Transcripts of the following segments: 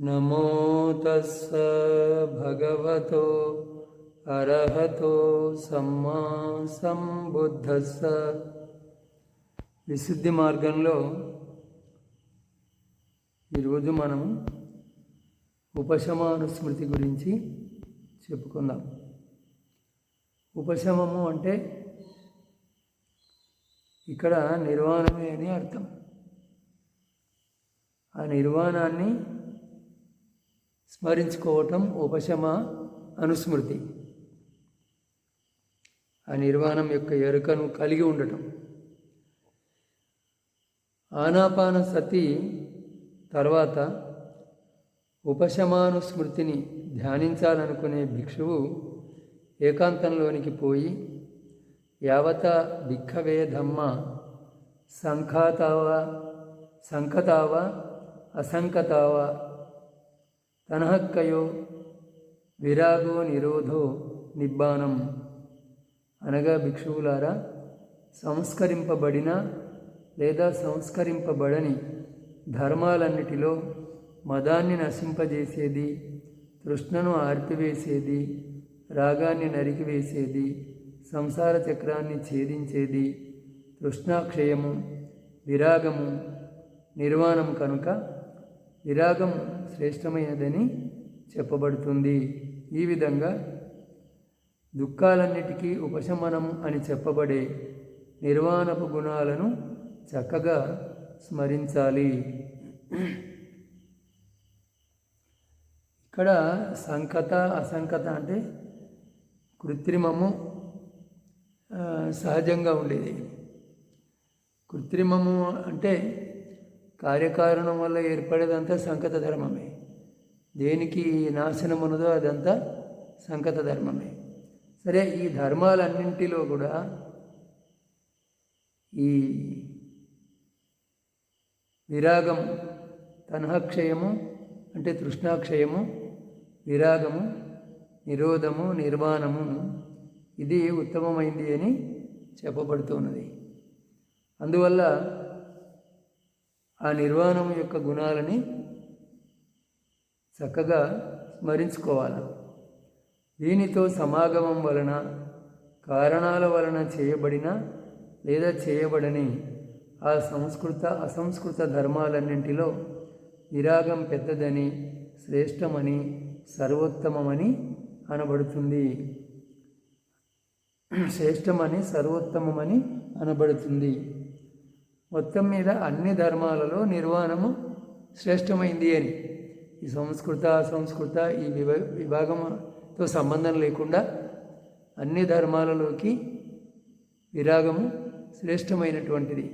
నమో తస్స భగవతో అర్హతో సమ్మా సంబుద్ధస్స. విశుద్ధి మార్గంలో ఈరోజు మనం ఉపశమానుస్మృతి గురించి చెప్పుకుందాం. ఉపశమము అంటే ఇక్కడ నిర్వాణమే అని అర్థం. ఆ నిర్వాణాన్ని స్మరించుకోవటం ఉపశమ అనుస్మృతి. ఆ నిర్వాణం యొక్క ఎరుకను కలిగి ఉండటం. ఆనాపాన సతి తర్వాత ఉపశమానుస్మృతిని ధ్యానించాలనుకునే భిక్షువు ఏకాంతంలోనికి పోయి యావత భిక్కవే ధమ్మ సంఖాతావా సంకతావా అసంకతావా తనహక్కయో విరాగో నిరోధో నిబ్బానం అనగా భిక్షువులారా సంస్కరింపబడిన లేదా సంస్కరింపబడని ధర్మాలన్నిటిలో మదాన్ని నశింపజేసేది తృష్ణను ఆర్పివేసేది రాగాన్ని నరికివేసేది సంసార చక్రాన్ని ఛేదించేది తృష్ణాక్షయము విరాగము నిర్వాణం కనుక విరాగం శ్రేష్టమైనదని చెప్పబడుతుంది. ఈ విధంగా దుఃఖాలన్నిటికీ ఉపశమనం అని చెప్పబడే నిర్వాణపు గుణాలను చక్కగా స్మరించాలి. ఇక్కడ సంకత అసంకత అంటే కృత్రిమము సహజంగా ఉండేది. కృత్రిమము అంటే కార్యకారణం వల్ల ఏర్పడేదంతా సంకత ధర్మమే. దేనికి నాశనం ఉన్నదో అదంతా సంకత ధర్మమే. సరే ఈ ధర్మాలన్నింటిలో కూడా ఈ విరాగం తనహక్షయము అంటే తృష్ణాక్షయము విరాగము నిరోధము నిర్మాణము ఇది ఉత్తమమైంది అని చెప్పబడుతున్నది. అందువల్ల ఆ నిర్వాణం యొక్క గుణాలని చక్కగా స్మరించుకోవాలి. దీనితో సమాగమం వలన కారణాల వలన చేయబడిన లేదా చేయబడని ఆ సంస్కృత అసంస్కృత ధర్మాలన్నింటిలో విరాగం పెద్దదని శ్రేష్టమని సర్వోత్తమమని అనబడుతుంది. శ్రేష్టమని సర్వోత్తమమని అనబడుతుంది. మొత్తం మీద అన్ని ధర్మాలలో నిర్వాణము శ్రేష్టమైంది అని. ఈ సంస్కృత అసంస్కృత ఈ విభా విభాగంతో సంబంధం లేకుండా అన్ని ధర్మాలలోకి విరాగము శ్రేష్టమైనటువంటిది.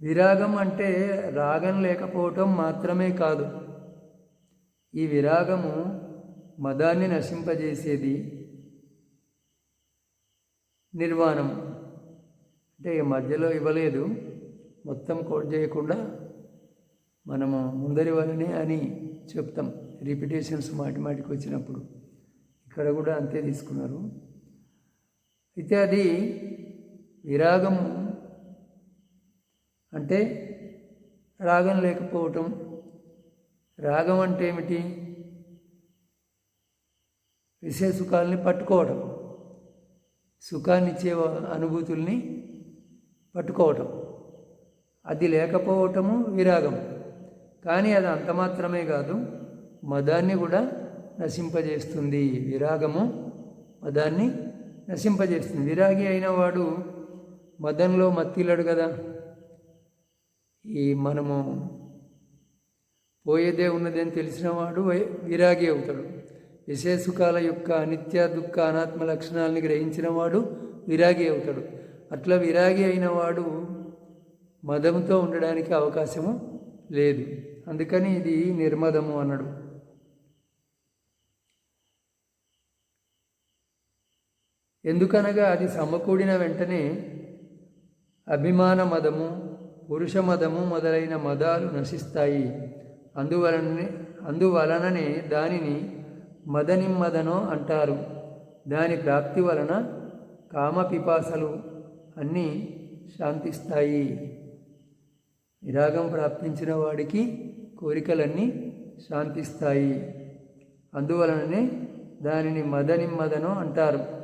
విరాగం అంటే రాగం లేకపోవటం మాత్రమే కాదు. ఈ విరాగము మదాన్ని నశింపజేసేది నిర్వాణం. అంటే మధ్యలో ఇవ్వలేదు. మొత్తం కోట్ చేయకుండా మనము ముందరి వాళ్ళనే అని చెప్తాం. రిపిటేషన్స్ మాటి మాటికి వచ్చినప్పుడు. ఇక్కడ కూడా అంతే తీసుకున్నారు. అయితే అది విరాగం అంటే రాగం లేకపోవటం. రాగం అంటే ఏమిటి? విశేష సుఖాలని పట్టుకోవటం. సుఖాన్నిచ్చే అనుభూతుల్ని పట్టుకోవటం. అది లేకపోవటము విరాగం. కానీ అది అంత మాత్రమే కాదు మదాన్ని కూడా నశింపజేస్తుంది. విరాగము మదాన్ని నశింపజేస్తుంది. విరాగి అయిన వాడు మదంలో మత్తిల్లాడు కదా. ఈ మనము పోయేదే ఉన్నది అని తెలిసిన వాడు విరాగి అవుతాడు. విశేషుకాల యొక్క అనిత్య దుఃఖ అనాత్మ లక్షణాలని గ్రహించిన వాడు విరాగి అవుతాడు. అట్లా విరాగి అయిన వాడు మదంతో ఉండడానికి అవకాశము లేదు. అందుకని ఇది నిర్మదము అన్నాడు. ఎందుకనగా అది సమకూడిన వెంటనే అభిమాన మదము పురుష మదము మొదలైన మదాలు నశిస్తాయి. అందువలననే అందువలననే దానిని మదనిమ్మదనో అంటారు. దాని ప్రాప్తి వలన కామపిపాసలు అన్నీ శాంతిస్తాయి. విరాగం ప్రాప్తించిన వాడికి కోరికలన్నీ శాంతిస్తాయి. అందువలననే దానిని మదనిమ్మదనో అంటారు.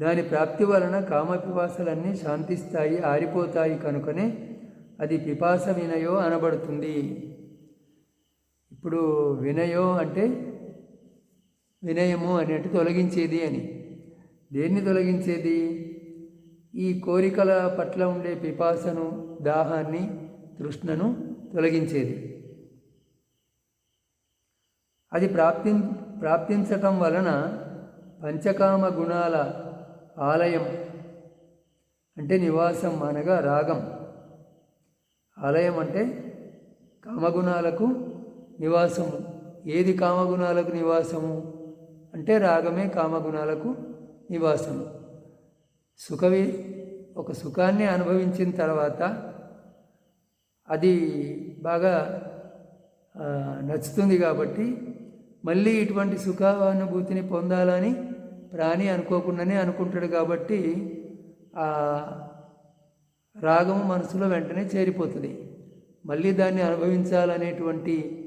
దాని ప్రాప్తి వలన కామపిపాసలన్నీ శాంతిస్తాయి ఆరిపోతాయి కనుకనే అది పిపాస వినయో అనబడుతుంది. ఇప్పుడు వినయో అంటే వినయము అనేట్టు తొలగించేది అని. దేన్ని తొలగించేది? ఈ కోరికల పట్ల ఉండే పిపాసను దాహాన్ని తృష్ణను తొలగించేది. అది ప్రాప్తి ప్రాప్తించటం వలన పంచకామ గుణాల ఆలయం అంటే నివాసం అనగా రాగం. ఆలయం అంటే కామగుణాలకు నివాసము. ఏది కామగుణాలకు నివాసము? అంటే రాగమే కామగుణాలకు నివాసము. సుఖవి ఒక సుఖాన్ని అనుభవించిన తర్వాత అది బాగా నచ్చుతుంది కాబట్టి మళ్ళీ ఇటువంటి సుఖానుభూతిని పొందాలని ప్రాణి అనుకోకుండానే అనుకుంటాడు కాబట్టి ఆ రాగము మనసులో వెంటనే చేరిపోతుంది. మళ్ళీ దాన్ని అనుభవించాలనేటువంటి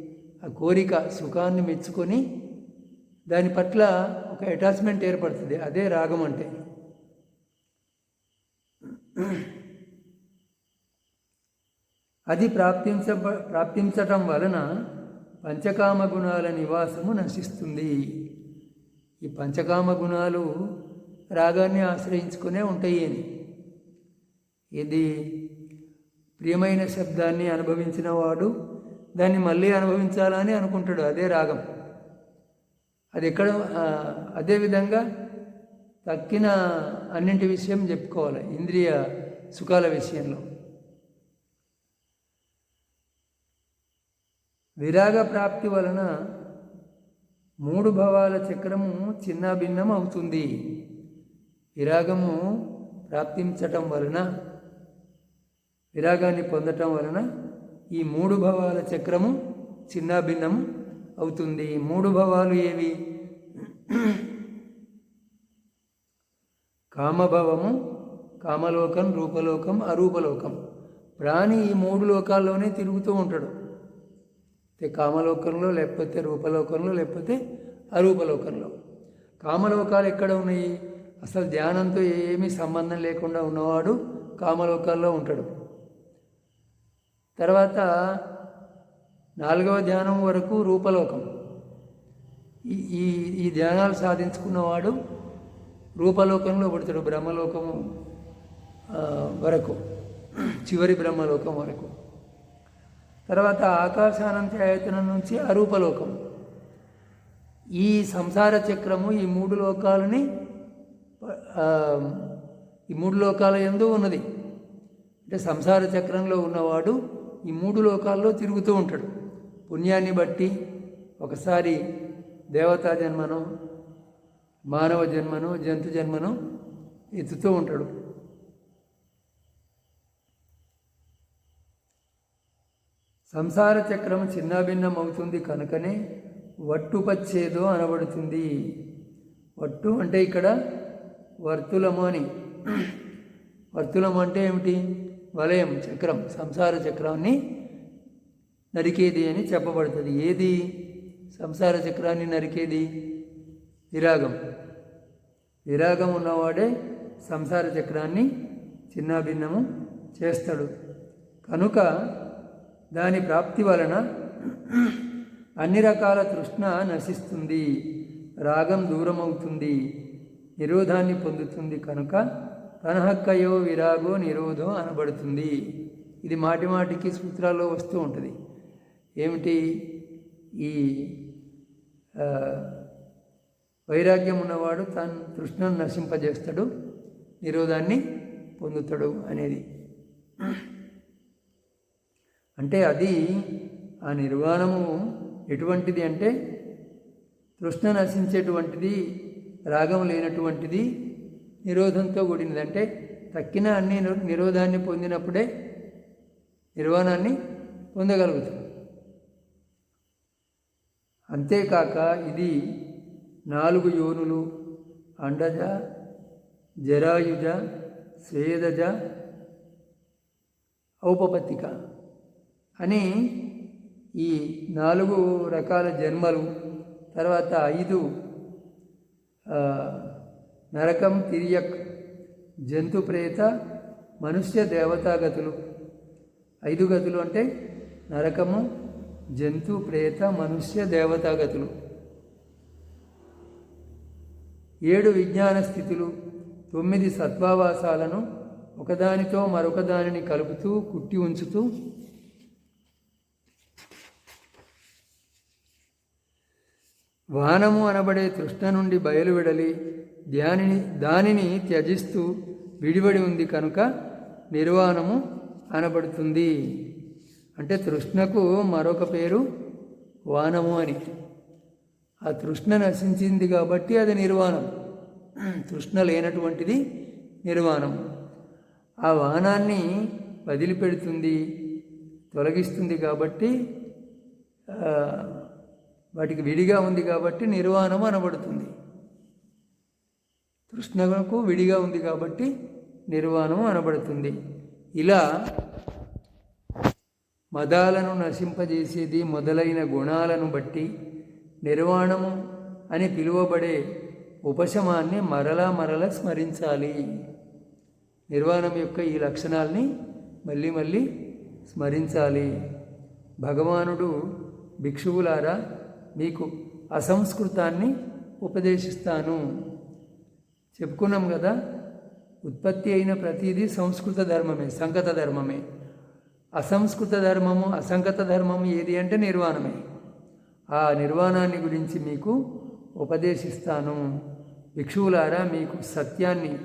ఆ కోరిక సుఖాన్ని మెచ్చుకొని దాని పట్ల ఒక అటాచ్మెంట్ ఏర్పడుతుంది. అదే రాగం అంటే. అది ప్రాప్తించ ప్రాప్తించటం వలన పంచకామ గుణాల నివాసము నశిస్తుంది. ఈ పంచకామ గుణాలు రాగాన్ని ఆశ్రయించుకునే ఉంటాయి అని. ఇది ప్రియమైన శబ్దాన్ని అనుభవించిన వాడు దాన్ని మళ్ళీ అనుభవించాలని అనుకుంటాడు అదే రాగం. అది ఎక్కడ అదేవిధంగా తక్కిన అన్నింటి విషయం చెప్పుకోవాలి ఇంద్రియ సుఖాల విషయంలో. విరాగ ప్రాప్తి వలన మూడు భావాల చక్రము చిన్న భిన్నం అవుతుంది. విరాగము ప్రాప్తించటం వలన విరాగాన్ని పొందటం వలన ఈ మూడు భవాల చక్రము చిన్నాభిన్నము అవుతుంది. మూడు భవాలు ఏవి? కామభవము కామలోకం రూపలోకం అరూపలోకం. ప్రాణి ఈ మూడు లోకాల్లోనే తిరుగుతూ ఉంటాడు. అయితే కామలోకంలో లేకపోతే రూపలోకంలో లేకపోతే అరూపలోకంలో. కామలోకాలు ఎక్కడ ఉన్నాయి? అసలు ధ్యానంతో ఏమీ సంబంధం లేకుండా ఉన్నవాడు కామలోకాల్లో ఉంటాడు. తర్వాత నాలుగవ ధ్యానం వరకు రూపలోకం. ఈ ఈ ఈ ధ్యానాలు సాధించుకున్నవాడు రూపలోకంలో పడతాడు బ్రహ్మలోకము వరకు చివరి బ్రహ్మలోకం వరకు. తర్వాత ఆకాశానంత ఆయతనం నుంచి అరూపలోకం. ఈ సంసార చక్రము ఈ మూడు లోకాలని ఈ మూడు లోకాల ఎందు ఉన్నది. అంటే సంసార చక్రంలో ఉన్నవాడు ఈ మూడు లోకాల్లో తిరుగుతూ ఉంటాడు. పుణ్యాన్ని బట్టి ఒకసారి దేవతా జన్మను మానవ జన్మను జంతు జన్మను ఎత్తుతూ ఉంటాడు. సంసార చక్రం చిన్నాభిన్నం అవుతుంది కనుకనే వట్టు పచ్చేదో అనబడుతుంది. వట్టు అంటే ఇక్కడ వర్తులము అని. వర్తులము అంటే ఏమిటి? వలయం చక్రం సంసార చక్రాన్ని నరికేది అని చెప్పబడుతుంది. ఏది? సంసార చక్రాన్ని నరికేది? విరాగం. విరాగం ఉన్నవాడే సంసార చక్రాన్ని చిన్నాభిన్నము చేస్తాడు. కనుక దాని ప్రాప్తి వలన అన్ని రకాల తృష్ణ నశిస్తుంది. రాగం దూరమవుతుంది. నిరోధాన్ని పొందుతుంది కనుక తనహక్కయో విరాగో నిరోధో అనబడుతుంది. ఇది మాటి మాటికి సూత్రాల్లో వస్తూ ఉంటుంది. ఏమిటి? ఈ వైరాగ్యం ఉన్నవాడు తన తృష్ణను నశింపజేస్తాడు నిరోధాన్ని పొందుతాడు అనేది. అంటే అది ఆ నిర్వాణము ఎటువంటిది అంటే తృష్ణ నశించేటువంటిది రాగం లేనటువంటిది నిరోధంతో కూడినదంటే తక్కిన అన్ని నిరోధాన్ని పొందినప్పుడే నిర్వాణాన్ని పొందగలుగుతాం. అంతేకాక ఇది నాలుగు యోనులు అండజ జరాయుజ స్వేదజ ఔపపత్తిక అని ఈ నాలుగు రకాల జన్మలు తర్వాత ఐదు నరకం తిరియక్ జంతు ప్రేత మనుష్య దేవతా గతులు ఐదు గతులు అంటే నరకము జంతు ప్రేత మనుష్య దేవతా గతులు ఏడు విజ్ఞాన స్థితులు తొమ్మిది సత్వావాసాలను ఒకదానితో మరొక దానిని కలుపుతూ కుట్టి ఉంచుతూ వానము అనబడే తృష్ణ నుండి బయలువెడలి దానిని దానిని త్యజిస్తూ విడివడి ఉంది కనుక నిర్వాణము అనబడుతుంది. అంటే తృష్ణకు మరొక పేరు వానము అని. ఆ తృష్ణ నశించింది కాబట్టి అది నిర్వాణం. తృష్ణ లేనటువంటిది నిర్వాణం. ఆ వానాన్ని వదిలిపెడుతుంది తొలగిస్తుంది కాబట్టి వాటికి విడిగా ఉంది కాబట్టి నిర్వాణం అనబడుతుంది. కృష్ణకు విడిగా ఉంది కాబట్టి నిర్వాణం అనబడుతుంది. ఇలా మదాలను నశింపజేసేది మొదలైన గుణాలను బట్టి నిర్వాణము అని పిలువబడే ఉపశమాన్ని మరలా మరలా స్మరించాలి. నిర్వాణం యొక్క ఈ లక్షణాల్ని మళ్ళీ మళ్ళీ స్మరించాలి. భగవానుడు భిక్షువులారా మీకు అసంస్కృతాన్ని ఉపదేశిస్తాను. చెప్పుకున్నాం కదా ఉత్పత్తి అయిన ప్రతిదీ సంస్కృత ధర్మమే సంగత ధర్మమే. అసంస్కృత ధర్మము అసంగత ధర్మము ఏది అంటే నిర్వాణమే. ఆ నిర్వాణాన్ని గురించి మీకు ఉపదేశిస్తాను. భిక్షువులారా మీకు సత్యాన్ని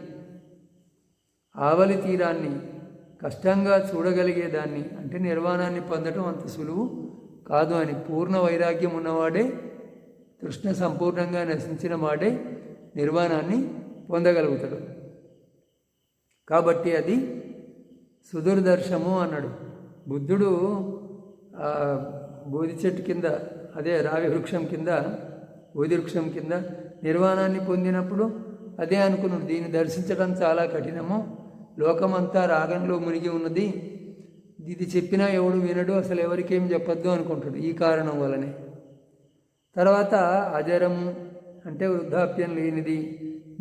ఆవలి తీరాన్ని కష్టంగా చూడగలిగేదాన్ని అంటే నిర్వాణాన్ని పొందడం అంత సులువు కాదు అని పూర్ణ వైరాగ్యం ఉన్నవాడే తృష్ణ సంపూర్ణంగా నశించిన వాడే నిర్వాణాన్ని పొందగలుగుతాడు. కాబట్టి అది సుదూరదర్శము అన్నాడు. బుద్ధుడు బోధి చెట్టు కింద అదే రావి వృక్షం కింద బోధి వృక్షం కింద నిర్వాణాన్ని పొందినప్పుడు అదే అనుకున్నాడు. దీన్ని దర్శించడం చాలా కఠినము. లోకమంతా రాగంలో మునిగి ఉన్నది. ఇది చెప్పినా ఎవడు వినడు అసలు ఎవరికేం చెప్పొద్దు అనుకుంటాడు ఈ కారణం వలనే తర్వాత అజరము అంటే వృద్ధాప్యం లేనిది.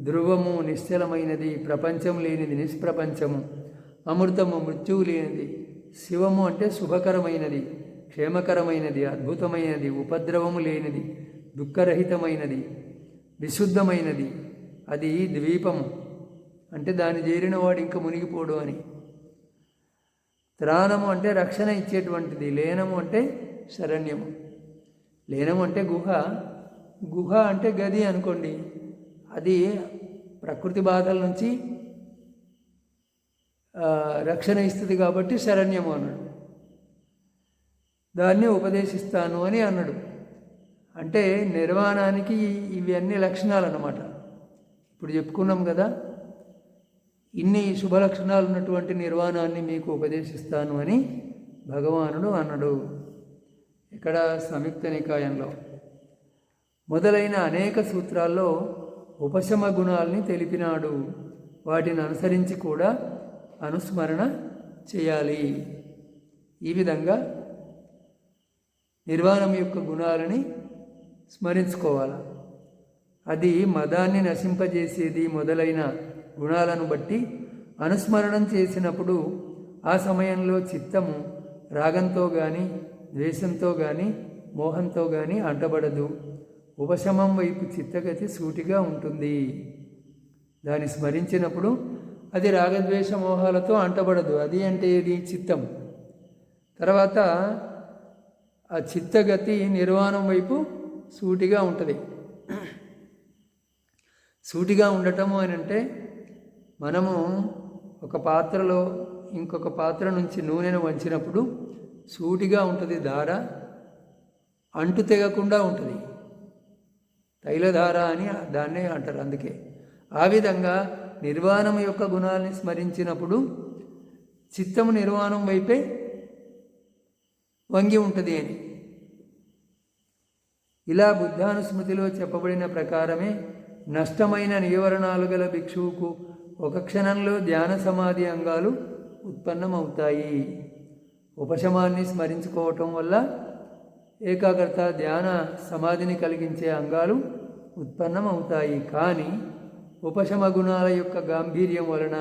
ధ్రువము నిశ్చలమైనది ప్రపంచం లేనిది నిష్ప్రపంచము అమృతము మృత్యువు లేనిది శివము అంటే శుభకరమైనది క్షేమకరమైనది అద్భుతమైనది ఉపద్రవము లేనిది దుఃఖరహితమైనది విశుద్ధమైనది అది ద్వీపము. అంటే దాన్ని చేరిన వాడు ఇంకా మునిగిపోడు అని. త్రాణము అంటే రక్షణ ఇచ్చేటువంటిది లేనము అంటే శరణ్యము. లేనము అంటే గుహ. గుహ అంటే గది అనుకోండి అది ప్రకృతి బాధల నుంచి రక్షణ ఇస్తుంది కాబట్టి శరణ్యము అన్నాడు. దాన్ని ఉపదేశిస్తాను అని అన్నాడు. అంటే నిర్వాణానికి ఇవి అన్ని లక్షణాలు అన్నమాట ఇప్పుడు చెప్పుకున్నాం కదా ఇన్ని శుభ లక్షణాలు ఉన్నటువంటి నిర్వాణాన్ని మీకు ఉపదేశిస్తాను అని భగవానుడు అన్నాడు. ఇక్కడ సంయుక్త నికాయంలో మొదలైన అనేక సూత్రాల్లో ఉపశమ గుణాల్ని తెలిపినాడు. వాటిని అనుసరించి కూడా అనుస్మరణ చేయాలి. ఈ విధంగా నిర్వాణం యొక్క గుణాలని స్మరించుకోవాలి. అది మదాన్ని నశింపజేసేది మొదలైన గుణాలను బట్టి అనుస్మరణం చేసినప్పుడు ఆ సమయంలో చిత్తము రాగంతో కానీ ద్వేషంతో కానీ మోహంతో కానీ అంటబడదు. ఉపశమం వైపు చిత్తగతి సూటిగా ఉంటుంది. దాన్ని స్మరించినప్పుడు అది రాగద్వేష మోహాలతో అంటబడదు. అది అంటే ఏది? చిత్తం. తర్వాత ఆ చిత్తగతి నిర్వాణం వైపు సూటిగా ఉంటుంది. సూటిగా ఉండటము అని అంటే మనము ఒక పాత్రలో ఇంకొక పాత్ర నుంచి నూనెను వంచినప్పుడు సూటిగా ఉంటుంది. దార అంటు తెగకుండా ఉంటుంది. తైలధార అని దాన్నే అంటారు అందుకే. ఆ విధంగా నిర్వాణం యొక్క గుణాన్ని స్మరించినప్పుడు చిత్తము నిర్వాణం వైపే వంగి ఉంటుంది అని. ఇలా బుద్ధానుస్మృతిలో చెప్పబడిన ప్రకారమే నష్టమైన నియవరణాలు గల భిక్షువుకు ఒక క్షణంలో ధ్యాన సమాధి అంగాలు ఉత్పన్నమవుతాయి. ఉపశమాన్ని స్మరించుకోవటం వల్ల ఏకాగ్రత ధ్యాన సమాధిని కలిగించే అంగాలు ఉత్పన్నమవుతాయి. కానీ ఉపశమ గుణాల యొక్క గాంభీర్యం వలన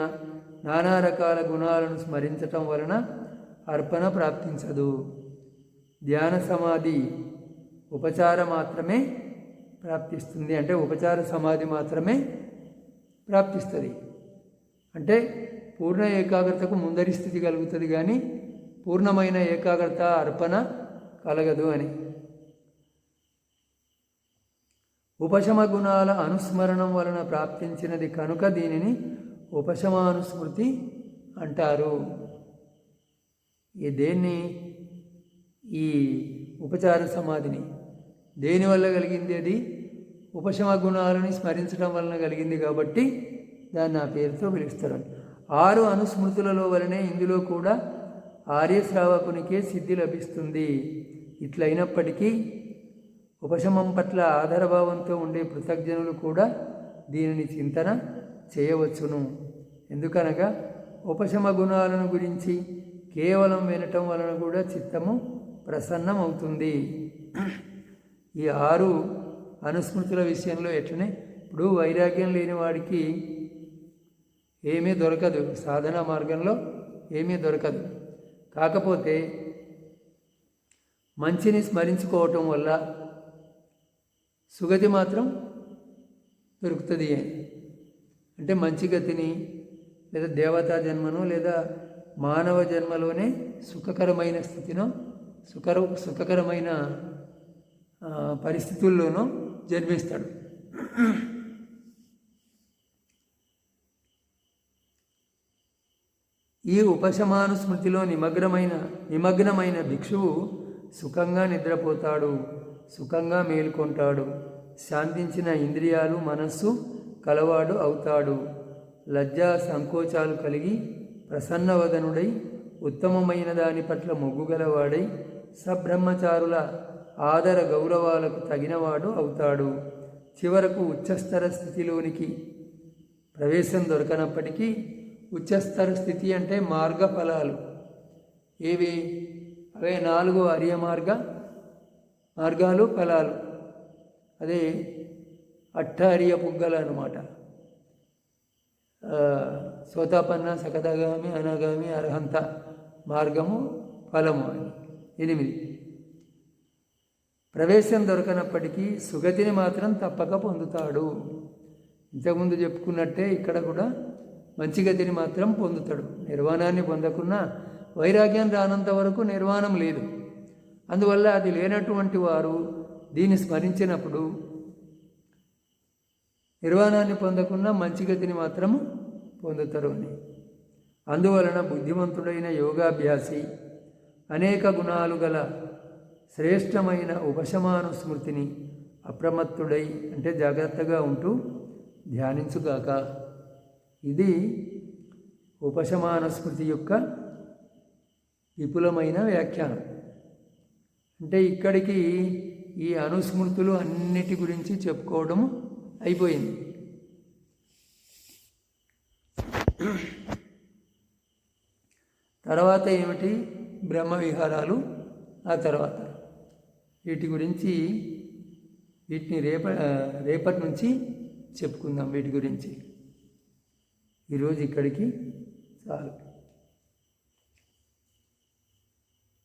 నానా రకాల గుణాలను స్మరించటం వలన అర్పణ ప్రాప్తించదు. ధ్యాన సమాధి ఉపచార మాత్రమే ప్రాప్తిస్తుంది. అంటే ఉపచార సమాధి మాత్రమే ప్రాప్తిస్తుంది. అంటే పూర్ణ ఏకాగ్రతకు ముందరి స్థితి కలుగుతుంది కానీ పూర్ణమైన ఏకాగ్రత అర్పణ కలగదు అని. ఉపశమ గుణాల అనుస్మరణం వలన ప్రాప్తించినది కనుక దీనిని ఉపశమానుస్మృతి అంటారు. ఈ దేన్ని ఈ ఉపచార సమాధిని దేనివల్ల కలిగింది అది? ఉపశమ గుణాలని స్మరించడం వలన కలిగింది కాబట్టి దాన్ని ఆ పేరుతో పిలుస్తారు. ఆరు అనుస్మృతులలో వలనే ఇందులో కూడా ఆర్యశ్రావకునికే సిద్ధి లభిస్తుంది. ఇట్లయినప్పటికీ ఉపశమం పట్ల ఆధారభావంతో ఉండే పృథగ్జనులు కూడా దీనిని చింతన చేయవచ్చును. ఎందుకనగా ఉపశమ గుణాలను గురించి కేవలం వినటం వలన కూడా చిత్తము ప్రసన్నమవుతుంది. ఈ ఆరు అనుస్మృతుల విషయంలో ఎట్లనే ఇప్పుడు వైరాగ్యం లేని వాడికి ఏమీ దొరకదు. సాధన మార్గంలో ఏమీ దొరకదు. కాకపోతే మంచిని స్మరించుకోవటం వల్ల సుగతి మాత్రం దొరుకుతుంది. అంటే మంచి గతిని లేదా దేవతా జన్మను లేదా మానవ జన్మలోనే సుఖకరమైన స్థితినో సుఖర సుఖకరమైన పరిస్థితుల్లోనూ జన్మిస్తాడు. ఈ ఉపశమానుస్మృతిలో నిమగ్నమైన నిమగ్నమైన భిక్షువు సుఖంగా నిద్రపోతాడు సుఖంగా మేల్కొంటాడు. శాంతించిన ఇంద్రియాలు మనస్సు కలవాడు అవుతాడు. లజ్జా సంకోచాలు కలిగి ప్రసన్నవదనుడై ఉత్తమమైన దాని పట్ల మొగ్గుగలవాడై సబ్రహ్మచారుల ఆదర గౌరవాలకు తగినవాడు అవుతాడు. చివరకు ఉచ్చస్తర స్థితిలోనికి ప్రవేశం దొరకనప్పటికీ ఉచ్చస్తర స్థితి అంటే మార్గ ఫలాలు ఏవి? అవే నాలుగు అరియ మార్గ మార్గాలు ఫలాలు. అదే అట్టార్య పుగ్గలు అనమాట సోతాపన్న సకదగామి అనగామి అర్హంత మార్గము ఫలము అని. ఎనిమిది. ప్రవేశం దొరకనప్పటికీ సుగతిని మాత్రం తప్పక పొందుతాడు. ఇంతకుముందు చెప్పుకున్నట్టే ఇక్కడ కూడా మంచి గతిని మాత్రం పొందుతాడు. నిర్వాణాన్ని పొందకున్నా వైరాగ్యం రానంత వరకు నిర్వాణం లేదు. అందువల్ల అది లేనటువంటి వారు దీన్ని స్మరించినప్పుడు నిర్వాణాన్ని పొందకుండా మంచి గతిని మాత్రము పొందుతారు అని. అందువలన బుద్ధిమంతుడైన యోగాభ్యాసి అనేక గుణాలు గల శ్రేష్టమైన ఉపశమాను స్మృతిని అప్రమత్తుడై అంటే జాగ్రత్తగా ఉంటూ ధ్యానించుగాక ఇది ఉపశమాన స్మృతి యొక్క విపులమైన వ్యాఖ్యానం. అంటే ఇక్కడికి ఈ అనుస్మృతులు అన్నిటి గురించి చెప్పుకోవడం అయిపోయింది. తర్వాత ఏమిటి? బ్రహ్మ విహారాలు ఆ తర్వాత. వీటి గురించి వీటిని రేప రేపటి నుంచి చెప్పుకుందాం వీటి గురించి. ఈరోజు ఇక్కడికి చాలు